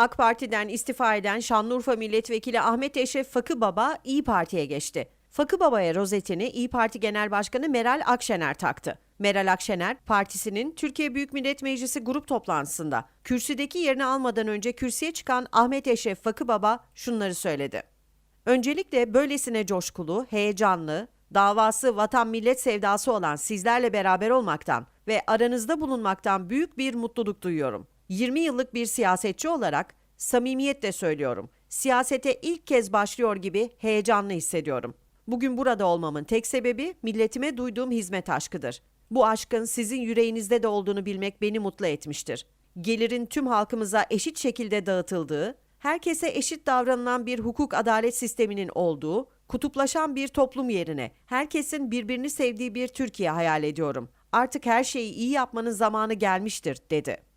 AK Parti'den istifa eden Şanlıurfa Milletvekili Ahmet Eşref Fakı Baba İyi Parti'ye geçti. Fakı Baba'ya rozetini İyi Parti Genel Başkanı Meral Akşener taktı. Meral Akşener, partisinin Türkiye Büyük Millet Meclisi grup toplantısında kürsüdeki yerini almadan önce kürsüye çıkan Ahmet Eşref Fakı Baba şunları söyledi. Öncelikle böylesine coşkulu, heyecanlı, davası vatan millet sevdası olan sizlerle beraber olmaktan ve aranızda bulunmaktan büyük bir mutluluk duyuyorum. 20 yıllık bir siyasetçi olarak samimiyetle söylüyorum. Siyasete ilk kez başlıyor gibi heyecanlı hissediyorum. Bugün burada olmamın tek sebebi milletime duyduğum hizmet aşkıdır. Bu aşkın sizin yüreğinizde de olduğunu bilmek beni mutlu etmiştir. Gelirin tüm halkımıza eşit şekilde dağıtıldığı, herkese eşit davranılan bir hukuk adalet sisteminin olduğu, kutuplaşan bir toplum yerine herkesin birbirini sevdiği bir Türkiye hayal ediyorum. Artık her şeyi iyi yapmanın zamanı gelmiştir, dedi.